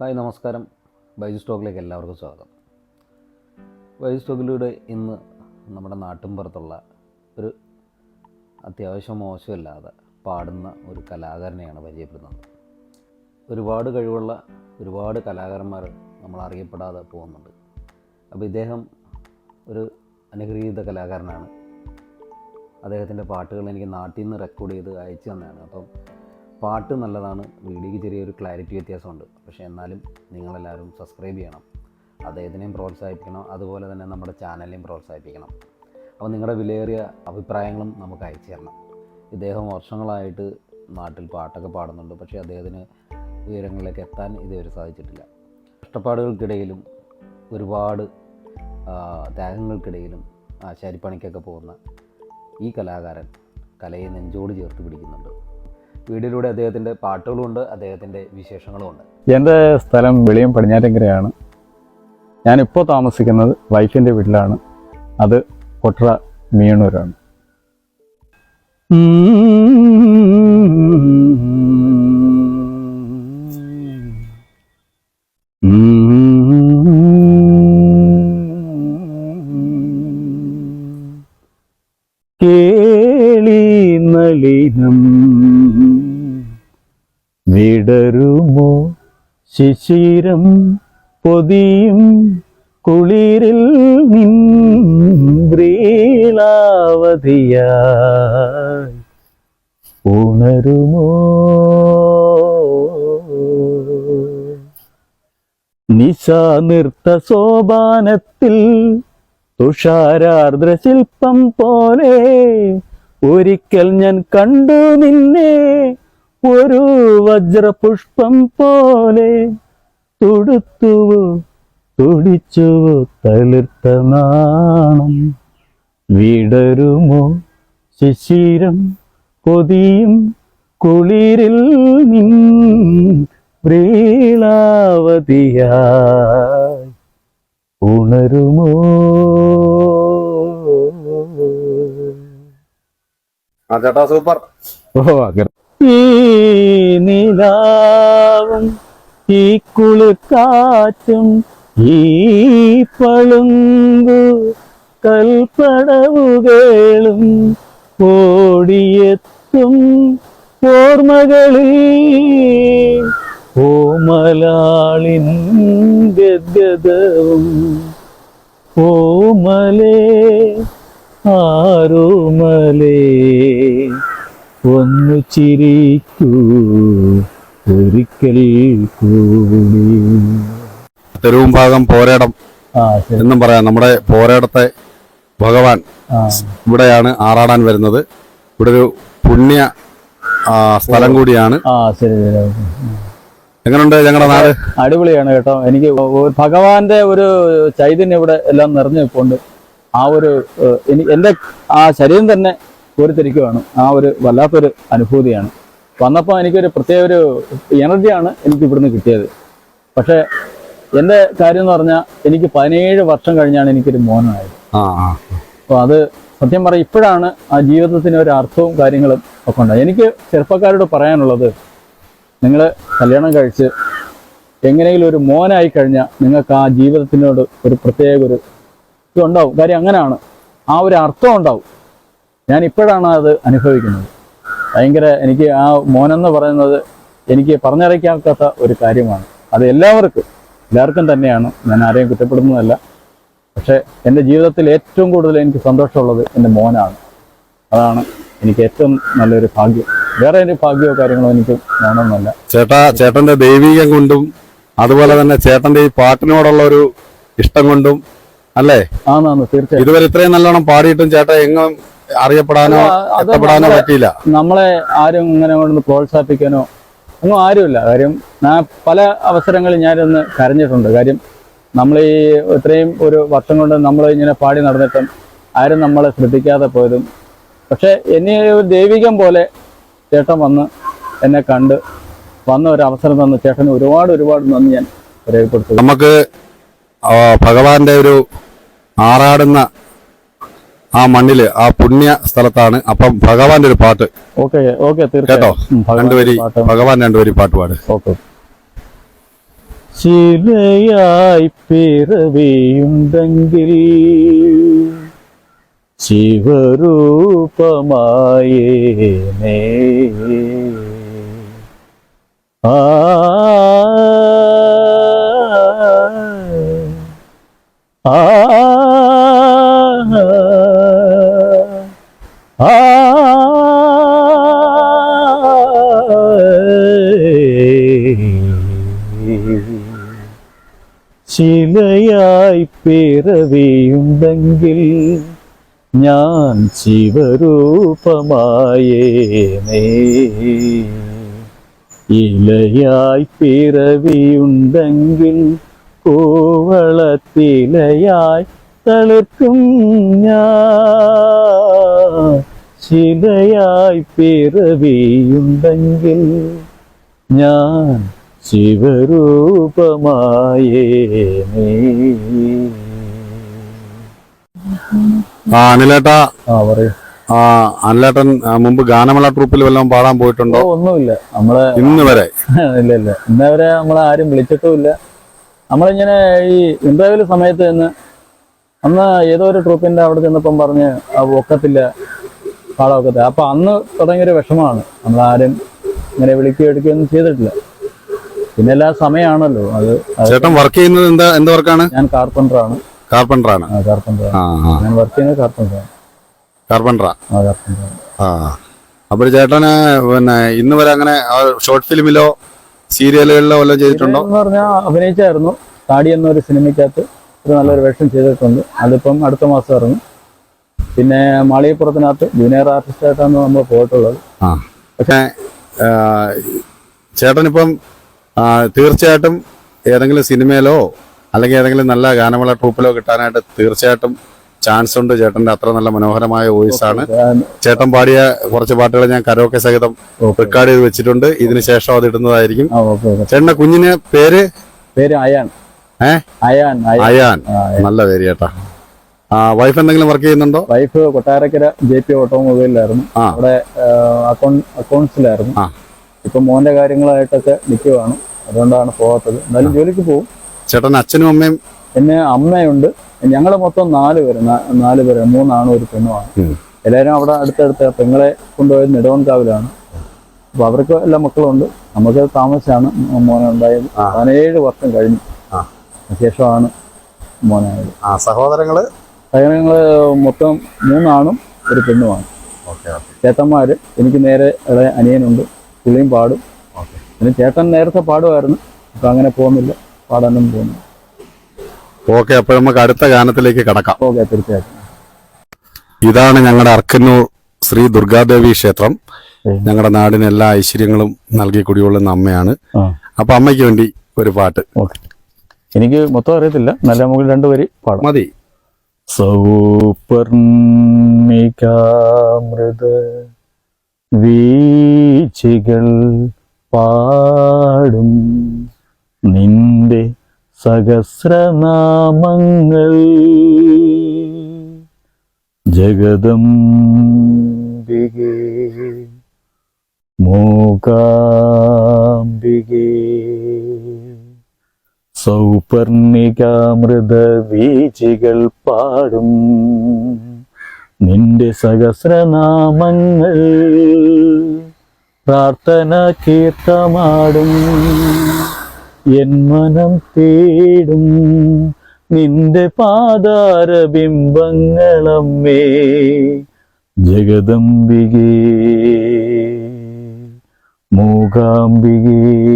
Hi നമസ്കാരം. ബൈജു സ്റ്റോക്കിലേക്ക് എല്ലാവർക്കും സ്വാഗതം. ബൈജു സ്റ്റോക്കിലൂടെ ഇന്ന് നമ്മുടെ നാട്ടിൻപുറത്തുള്ള ഒരു അത്യാവശ്യം മോശമില്ലാതെ പാടുന്ന ഒരു കലാകാരനെയാണ് പരിചയപ്പെടുന്നത്. ഒരുപാട് കഴിവുള്ള ഒരുപാട് കലാകാരന്മാർ നമ്മൾ അറിയപ്പെടാതെ പോകുന്നുണ്ട്. അപ്പോൾ ഇദ്ദേഹം ഒരു അനുഗ്രഹീത കലാകാരനാണ്. അദ്ദേഹത്തിന്റെ പാട്ടുകൾ എനിക്ക് നാട്ടിൽ നിന്ന് റെക്കോർഡ് ചെയ്ത് അയച്ചു തന്നതാണ്. അപ്പം പാട്ട് നല്ലതാണ്. വീഡിയോയ്ക്ക് ചെറിയൊരു ക്ലാരിറ്റി വ്യത്യാസമുണ്ട്. പക്ഷേ എന്നാലും നിങ്ങളെല്ലാവരും സബ്സ്ക്രൈബ് ചെയ്യണം. അദ്ദേഹത്തിനെയും പ്രോത്സാഹിപ്പിക്കണം. അതുപോലെ തന്നെ നമ്മുടെ ചാനലിനെയും പ്രോത്സാഹിപ്പിക്കണം. അപ്പോൾ നിങ്ങളുടെ വിലയേറിയ അഭിപ്രായങ്ങളും നമുക്ക് അയച്ചു തരണം. ഇദ്ദേഹം വർഷങ്ങളായിട്ട് നാട്ടിൽ പാട്ടൊക്കെ പാടുന്നുണ്ട്. പക്ഷേ അദ്ദേഹത്തിന് ഉയരങ്ങളിലേക്ക് എത്താൻ ഇതുവരെ സാധിച്ചിട്ടില്ല. കഷ്ടപ്പാടുകൾക്കിടയിലും ഒരുപാട് ത്യാഗങ്ങൾക്കിടയിലും ആശാരിപ്പണിക്കൊക്കെ പോകുന്ന ഈ കലാകാരൻ കലയെ നെഞ്ചോട് ചേർത്ത് പിടിക്കുന്നുണ്ട്. വീഡിയോയിലൂടെ അദ്ദേഹത്തിന്റെ പാട്ടുകളുമുണ്ട് അദ്ദേഹത്തിന്റെ വിശേഷങ്ങളുമുണ്ട് എന്റെ സ്ഥലം വെളിയം പടിഞ്ഞാറ്റങ്കരയാണ്. ഞാനിപ്പോൾ താമസിക്കുന്നത് വൈഫിന്റെ വീട്ടിലാണ്. അത് കൊട്ര മീണൂരാണ്. വിടരുമോ? ശിശിരം പൊതിയും കുളിരിൽ നിന്ദ്രീളാവതിയായി ഉണരുമോ? നിശാനിർത്ത സോപാനത്തിൽ തുഷാരാർദ്രശില്പം പോലെ ഒരിക്കൽ ഞാൻ കണ്ടു നിന്നെ ഒരു വജ്രപുഷ്പം പോലെ തുടുത്തുവോ തുടിച്ചുവോ തളിർത്ത നാണം. വിടരുമോ? ശിശിരം കൊതിയും കുളിരിൽ നിൻ വ്രീളാവതിയായി ഉണരുമോ? ആ ചേട്ടാ സൂപ്പർ. ഓ അങ്ങനെ. ഈ നിലാവും ഈ കുളിക്കാറ്റും ഈ പളുങ്കു കൽപ്പടവുകളും ഓടിയെത്തും ഓർമ്മകളിൽ. ഓമലാളിൻ ഗദ്ഗതവും ഓമലേ ആരോമലേ ഒന്നു ചിരിക്കൂ ഒരിക്കൽ കൂടി. തെരുവും ഭാഗം പോരാടം എന്നും പറയാം. നമ്മുടെ പോരാടത്തെ ഭഗവാൻ ഇവിടെയാണ് ആറാടാൻ വരുന്നത്. ഇവിടെ ഒരു പുണ്യ സ്ഥലം കൂടിയാണ്. എങ്ങനെയുണ്ട് ഞങ്ങളുടെ നാട്? അടിപൊളിയാണ് കേട്ടോ. എനിക്ക് ഭഗവാന്റെ ഒരു ചൈതന്യം ഇവിടെ എല്ലാം നിറഞ്ഞു നിൽപ്പുണ്ട്. ആ ഒരു എന്റെ ആ ശരീരം തന്നെ കോരിത്തിരിക്കുവാണ്. ആ ഒരു വല്ലാത്തൊരു അനുഭൂതിയാണ്. വന്നപ്പോൾ എനിക്കൊരു പ്രത്യേക ഒരു എനർജിയാണ് എനിക്ക് ഇവിടുന്ന് കിട്ടിയത്. പക്ഷേ എന്റെ കാര്യം എന്ന് പറഞ്ഞാൽ എനിക്ക് പതിനേഴ് വർഷം കഴിഞ്ഞാണ് എനിക്കൊരു മോനായത്. അപ്പോൾ അത് സത്യം പറയാം ഇപ്പോഴാണ് ആ ജീവിതത്തിന് ഒരു അർത്ഥവും കാര്യങ്ങളും ഒക്കെ ഉണ്ടായത്. എനിക്ക് ചെറുപ്പക്കാരോട് പറയാനുള്ളത് നിങ്ങൾ കല്യാണം കഴിച്ച് എങ്ങനെയെങ്കിലും ഒരു മോനായി കഴിഞ്ഞാൽ നിങ്ങൾക്ക് ആ ജീവിതത്തിനോട് ഒരു പ്രത്യേക ഒരു ഇതുണ്ടാവും. കാര്യം അങ്ങനെയാണ് ആ ഒരു അർത്ഥം ഉണ്ടാവും. ഞാൻ ഇപ്പോഴാണ് അത് അനുഭവിക്കുന്നത്. ഭയങ്കര എനിക്ക് ആ മോനെന്ന് പറയുന്നത് എനിക്ക് പറഞ്ഞറിയിക്കാത്ത ഒരു കാര്യമാണ്. അത് എല്ലാവർക്കും എല്ലാവർക്കും തന്നെയാണ്. ഞാൻ ആരെയും കുറ്റപ്പെടുന്നതല്ല പക്ഷേ എന്റെ ജീവിതത്തിൽ ഏറ്റവും കൂടുതൽ എനിക്ക് സന്തോഷമുള്ളത് എന്റെ മോനാണ്. അതാണ് എനിക്ക് ഏറ്റവും നല്ലൊരു ഭാഗ്യം. വേറെ ഒരു ഭാഗ്യമോ കാര്യങ്ങളോ എനിക്ക് മോനൊന്നുമല്ല. ചേട്ടാ ചേട്ടന്റെ ദൈവീകം കൊണ്ടും അതുപോലെ തന്നെ ചേട്ടന്റെ ഈ പാട്ടിനോടുള്ള ഒരു ഇഷ്ടം കൊണ്ടും അല്ലേ? ആന്നാന്ന് തീർച്ചയായും. ഇതുവരെ ഇത്രയും നല്ലോണം പാടിയിട്ടും ചേട്ടാ എങ്ങും അറിയപ്പെടാനോ എത്തപ്പെടാനോ പറ്റിയില്ല. നമ്മളെ ആരും ഇങ്ങനെ കൊണ്ട് പ്രോത്സാഹിപ്പിക്കാനോ ഒന്നും ആരുമില്ല. കാര്യം ഞാൻ പല അവസരങ്ങളിൽ ഞാനൊന്ന് കരഞ്ഞിട്ടുണ്ട്. കാര്യം നമ്മൾ ഈ ഇത്രയും ഒരു വർഷം കൊണ്ട് നമ്മൾ ഇങ്ങനെ പാടി നടന്നിട്ടും ആരും നമ്മളെ ശ്രദ്ധിക്കാതെ പോയതും പക്ഷെ എന്നെ ഒരു ദൈവികം പോലെ ചേട്ടൻ വന്ന് എന്നെ കണ്ട് വന്ന ഒരു അവസരം തന്ന ചേട്ടന് ഒരുപാട് ഒരുപാട് നന്ദി ഞാൻ രേഖപ്പെടുത്തുന്നു. നമുക്ക് ഭഗവാന്റെ ഒരു ആറാടുന്ന ആ മണ്ണിൽ ആ പുണ്യ സ്ഥലത്താണ്. അപ്പം ഭഗവാന്റെ ഒരു പാട്ട്. ഓക്കെ ഓക്കെ കേട്ടോ? രണ്ടുപേരി ഭഗവാൻ രണ്ടുപേരി പാട്ട്. പാട്. ഓക്കെ. ശിലയായി പിറവിയുണ്ടെങ്കിൽ ശിവരൂപമായേനേ. ആ ആ ശിലയായി പിറവിയുണ്ടെങ്കിൽ ഞാൻ ശിവരൂപമായേനേ ഇലയായി പിറവിയുണ്ടെങ്കിൽ കോവളത്തിലയായി തളിർക്കും ഞാൻ. ശിലയായി പിറവിയുണ്ടെങ്കിൽ ഞാൻ ശിവരൂപമായേനേ ആ അനിലേട്ട. ആ പറയൂ. ആ അനിലേട്ടൻ മുമ്പ് ഗാനമേള ട്രൂപ്പിൽ വല്ലതും പാടാൻ പോയിട്ടുണ്ടോ? ഒന്നുമില്ല. നമ്മളെ ഇന്ന് വരെ. ഇല്ല ഇല്ല. ഇന്നവരെ നമ്മളെ ആരും വിളിച്ചിട്ടുമില്ല. നമ്മളിങ്ങനെ ഈ ഇന്റർവ്യൂൽ സമയത്ത് നിന്ന് അന്ന് ഏതോ ഒരു ട്രൂപ്പിന്റെ അവിടെ ചെന്നപ്പം പറഞ്ഞ് ആ ഒക്കത്തില്ല. പാടാൻ ഒക്കത്തില്ല. അപ്പൊ അന്ന് തുടങ്ങിയൊരു വിഷമമാണ്. നമ്മളാരും ഇങ്ങനെ വിളിക്കുകയോ എടുക്കുകയൊന്നും ചെയ്തിട്ടില്ല. പിന്നെ എല്ലാ സമയമാണല്ലോ അത് ചേട്ടൻ വർക്ക് ചെയ്യുന്നത് എന്താ എന്ത് വർക്കാണ് ഞാൻ കാർപ്പന്ററാണ് കാർപ്പന്ററാണ് ആ കാർപ്പന്ററാണ് ആ ആ. ഞാൻ വർക്ക് ചെയ്യുന്നത് കാർപ്പന്ററാണ് ആണ്. ആ. ആ അപ്പോൾ ചേട്ടന് പിന്നെ ഇന്ന് വരെ അങ്ങനെ ഷോർട്ട് ഫിലിമിലോ സീരിയലുകളിലോ വല്ലതും ചെയ്തിട്ടുണ്ടോ? എന്ന് പറഞ്ഞാൽ അഭിനയിച്ചായിരുന്നു. താടി എന്നൊരു സിനിമയ്ക്കകത്ത് ഒരു നല്ലൊരു വേഷം ചെയ്തിട്ടുണ്ട്. അതിപ്പം അടുത്ത മാസം ഇറങ്ങും. പിന്നെ മാളികപ്പുറത്തിനകത്ത് ജൂനിയർ ആർട്ടിസ്റ്റ് ആയിട്ടാണ് നമ്മൾ പോയിട്ടുള്ളത്. പക്ഷേ ചേട്ടനിപ്പം തീർച്ചയായിട്ടും ഏതെങ്കിലും സിനിമയിലോ അല്ലെങ്കിൽ ഏതെങ്കിലും നല്ല ഗാനമേള ട്രൂപ്പിലോ കിട്ടാനായിട്ട് തീർച്ചയായിട്ടും ചാൻസ് ഉണ്ട്. ചേട്ടന്റെ അത്ര നല്ല മനോഹരമായ വോയിസ് ആണ്. ചേട്ടൻ പാടിയ കുറച്ച് പാട്ടുകൾ ഞാൻ കരോക്കെ സഹിതം റെക്കോർഡ് ചെയ്ത് വെച്ചിട്ടുണ്ട്. ഇതിനുശേഷം അത് ഇടുന്നതായിരിക്കും. ചേട്ടന്റെ കുഞ്ഞിന് പേര്? പേര് അയാൻ. ഏ? അയാൻ അയാൻ. നല്ല പേര് ചേട്ടാ. ആ വൈഫ് എന്തെങ്കിലും വർക്ക് ചെയ്യുന്നുണ്ടോ? വൈഫ് കൊട്ടാരക്കര ജെ പി ഓട്ടോമൊബൈലിലായിരുന്നു. അവിടെ അക്കൗണ്ട് അക്കൗണ്ട്സിലായിരുന്നു. ഇപ്പൊ മോന്റെ കാര്യങ്ങളായിട്ടൊക്കെ നിൽക്കുവാണ് അതുകൊണ്ടാണ് പോകാത്തത്. എന്നാലും ജോലിക്ക് പോകും ചേട്ടൻ അച്ഛനും അമ്മയും? എന്നെ അമ്മയുണ്ട്. ഞങ്ങളെ മൊത്തം നാല് പേര് നാല് പേര് മൂന്നാണ് ഒരു പെണ്ണുമാണ്. എല്ലാവരും അവിടെ അടുത്തടുത്ത് പെങ്ങളെ കൊണ്ടുപോയത് നെടുവൻകാവിലാണ്. അപ്പൊ അവർക്ക് എല്ലാ മക്കളുണ്ട്. നമുക്ക് താമസിച്ചാണ് മോനെ ഉണ്ടായത്. ആ. പതിനേഴ് വർഷം കഴിഞ്ഞു. ശേഷമാണ് മോനായത് ആ സഹോദരങ്ങൾ? ഞങ്ങൾ മൊത്തം മൂന്നാണും ഒരു പെണ്ണുമാണ്. ചേട്ടന്മാര് എനിക്ക് നേരെ അനിയനുണ്ട്. പുള്ളിയും പാടും. പിന്നെ ചേട്ടൻ നേരത്തെ പാടുമായിരുന്നു. അപ്പൊ അങ്ങനെ പോകുന്നില്ല. പാടാനും പോകുന്നില്ല. ഓക്കെ അപ്പോൾ നമുക്ക് അടുത്ത ഗാനത്തിലേക്ക് കടക്കാം. ഓക്കെ തീർച്ചയായിട്ടും. ഇതാണ് ഞങ്ങളുടെ അർക്കന്നൂർ ശ്രീ ദുർഗാദേവി ക്ഷേത്രം. ഞങ്ങളുടെ നാടിന് എല്ലാ ഐശ്വര്യങ്ങളും നൽകി കുടികൊള്ളുന്ന അമ്മയാണ്. അപ്പൊ അമ്മയ്ക്ക് വേണ്ടി ഒരു പാട്ട്. എനിക്ക് മൊത്തം അറിയത്തില്ല. നല്ല മുകളിൽ രണ്ടുപേര് പാടാം. മതി. സൗപർണികാമൃത വീച്ചികൾ പാടും. നിന്റെ സഹസ്രനാമങ്ങൾ ജഗദംബികേ മൂകാംബികേ. സൗപർണികാമൃത വീചികൾ പാടും. നിന്റെ സഹസ്രനാമങ്ങൾ പ്രാർത്ഥന കീർത്തമാടും. എൻ മനം തേടും. നിന്റെ പാതാരബിംബങ്ങളമ്മേ ജഗദംബികേ മൂകാംബികേ.